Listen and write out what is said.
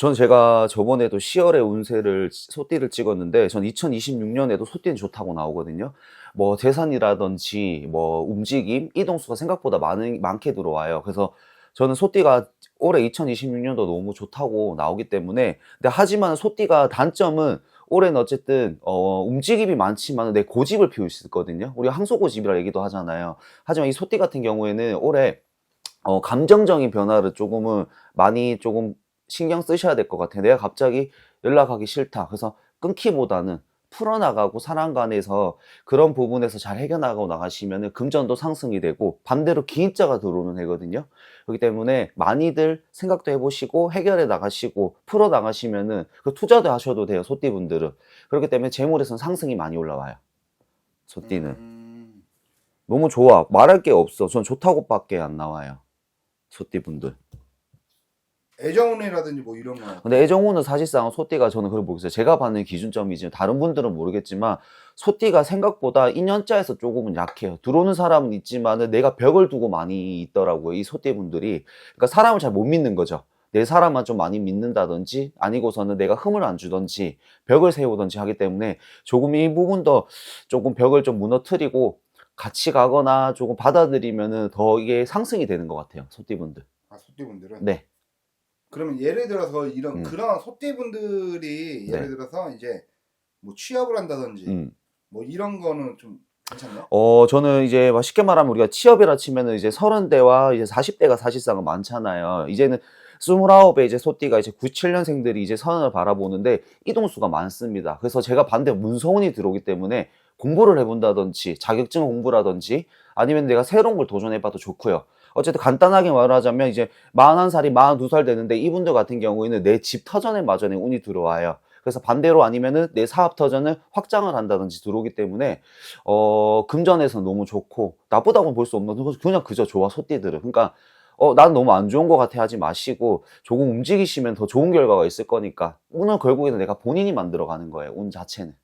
전 제가 저번에도 10월에 운세를 소띠를 찍었는데 전 2026년에도 소띠는 좋다고 나오거든요. 뭐 재산이라든지 뭐 움직임, 이동수가 생각보다 많은 많게 들어와요. 그래서 저는 소띠가 올해 2026년도 너무 좋다고 나오기 때문에 근데 하지만 소띠가 단점은 올해는 어쨌든 어, 움직임이 많지만 내 고집을 피울 수 있거든요. 우리가 항소고집이라 얘기도 하잖아요. 하지만 이 소띠 같은 경우에는 올해 어, 감정적인 변화를 조금은 많이 조금 신경 쓰셔야 될 것 같아요. 내가 갑자기 연락하기 싫다. 그래서 끊기보다는 풀어나가고 사람 간에서 그런 부분에서 잘 해결나가고 나가시면 금전도 상승이 되고 반대로 기인자가 들어오는 해거든요. 그렇기 때문에 많이들 생각도 해보시고 해결해 나가시고 풀어 나가시면은 그 투자도 하셔도 돼요. 소띠분들은. 그렇기 때문에 재물에서는 상승이 많이 올라와요. 소띠는. 음, 너무 좋아. 말할 게 없어. 전 좋다고밖에 안 나와요. 소띠분들. 애정운이라든지 뭐 이런 거. 근데 애정호는 사실상 소띠가 저는 그걸 모르겠어요. 제가 받는 기준점이지 다른 분들은 모르겠지만 소띠가 생각보다 인연자에서 조금은 약해요. 들어오는 사람은 있지만은 내가 벽을 두고 많이 있더라고요. 이 소띠 분들이. 그러니까 사람을 잘 못 믿는 거죠. 내 사람만 좀 많이 믿는다든지 아니고서는 내가 흠을 안 주든지 벽을 세우든지 하기 때문에 조금 이 부분도 조금 벽을 좀 무너뜨리고 같이 가거나 조금 받아들이면은 더 이게 상승이 되는 것 같아요. 소띠 분들. 아 소띠분들은. 네. 그러면 예를 들어서 이런 음. 그런 소띠분들이 예를 네. 들어서 이제 뭐 취업을 한다든지 음. 뭐 이런 거는 좀 괜찮나요? 어, 저는 이제 막 쉽게 말하면 우리가 취업이라 치면은 이제 30대와 이제 40대가 사실상은 많잖아요. 이제는 29에 이제 소띠가 이제 97년생들이 이제 선을 바라보는데 이동수가 많습니다. 그래서 제가 반대 문서운이 들어오기 때문에 공부를 해본다든지 자격증 공부라든지 아니면 내가 새로운 걸 도전해봐도 좋고요. 어쨌든 간단하게 말하자면 이제 41살이 42살 되는데 이분들 같은 경우에는 내 집 터전에 마전에 운이 들어와요. 그래서 반대로 아니면은 내 사업 터전을 확장을 한다든지 들어오기 때문에 어 금전에서 너무 좋고 나쁘다고 볼 수 없는 그냥 그저 좋아 소띠들은. 그러니까 어 난 너무 안 좋은 것 같아 하지 마시고 조금 움직이시면 더 좋은 결과가 있을 거니까 운은 결국에는 내가 본인이 만들어가는 거예요 운 자체는